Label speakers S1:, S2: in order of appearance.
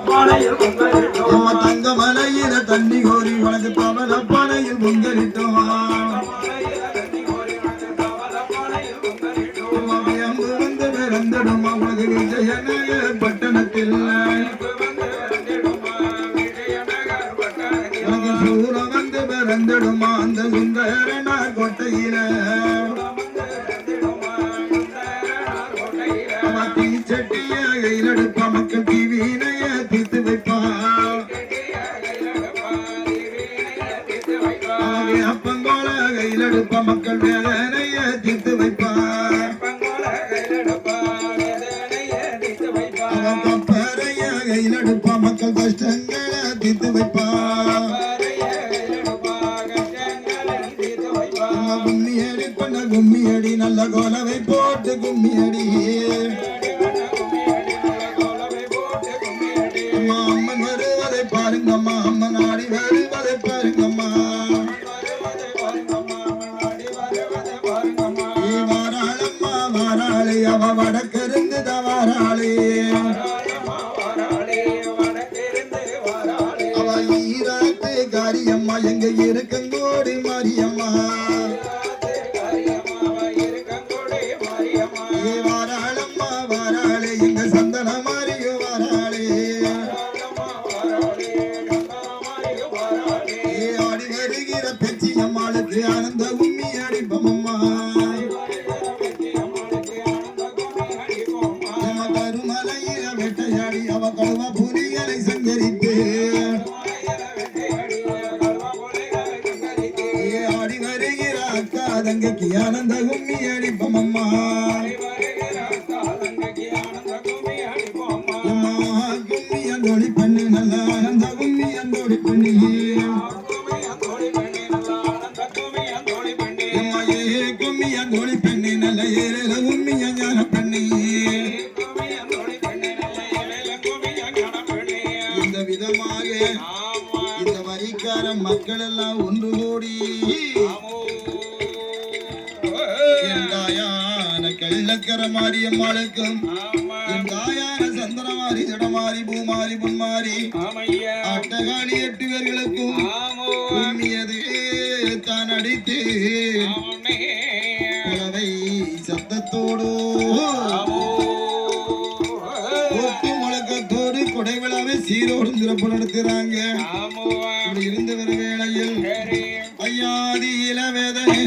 S1: நம்ம தங்க மலையில தண்ணி கோரி உனக்கு பவள பானையில் பொங்கலிட்டோமா அம்பு வந்து பிறந்திடும் அவனது விஜயநகர் பட்டணத்தில். எனக்கு சூரம் வந்து பிறந்திடுமா அந்த சுந்தரனா கோட்டையில. தீச்சட்டிய கையில் எடுப்பா மக்கள் கையில் மக்கள் வேதனைய தீர்த்து வைப்பார். அவன் கப்பறைய மக்கள் கஷ்டங்களை தீர்த்து வைப்பார். அவன் கும்மி அடி பண்ண கும்மி அடி நல்ல கோலவை போட்டு கும்மி அடி. அம்மா அம்மன் வருவதை பாருங்கம்மா அம்மன் ஆடி வருவதை பாருங்கம்மா. வாராளி அவ வடக்கிருந்து தவாராளி அவ ஈராட்டு காரியம்மா எங்க இருக்கங்கோடி மாரியம்மா. வாராளம்மா வாராளே எங்க சந்தன மாரியோ வாராளே. ஆடி வருகிற பெச்சி அம்மாளுக்கு ஆனந்த வெட்டையாடி அவ கழுவ புலிகளை சங்கரித்து ஆடி வருகிற அக்கா தங்கைக்கு ஆனந்த கும்மி அடிப்பமம்மா அம்மா. விதமாக இந்த வரிக்கார மக்கள் எல்லாம் ஒன்று கூடி கள்ளக்கர மாரியம்மாளுக்கும் என் தாயான சந்தனமாரி ஜடமாரி பூமாரி பொன்மாரி அட்டகாளி எட்டு பேர்களுக்கும் தான் அடித்து சீரோடு சிறப்பு நடத்துறாங்க இப்படி இருந்த வர வேளையில் ஐயாதி இளவேதனை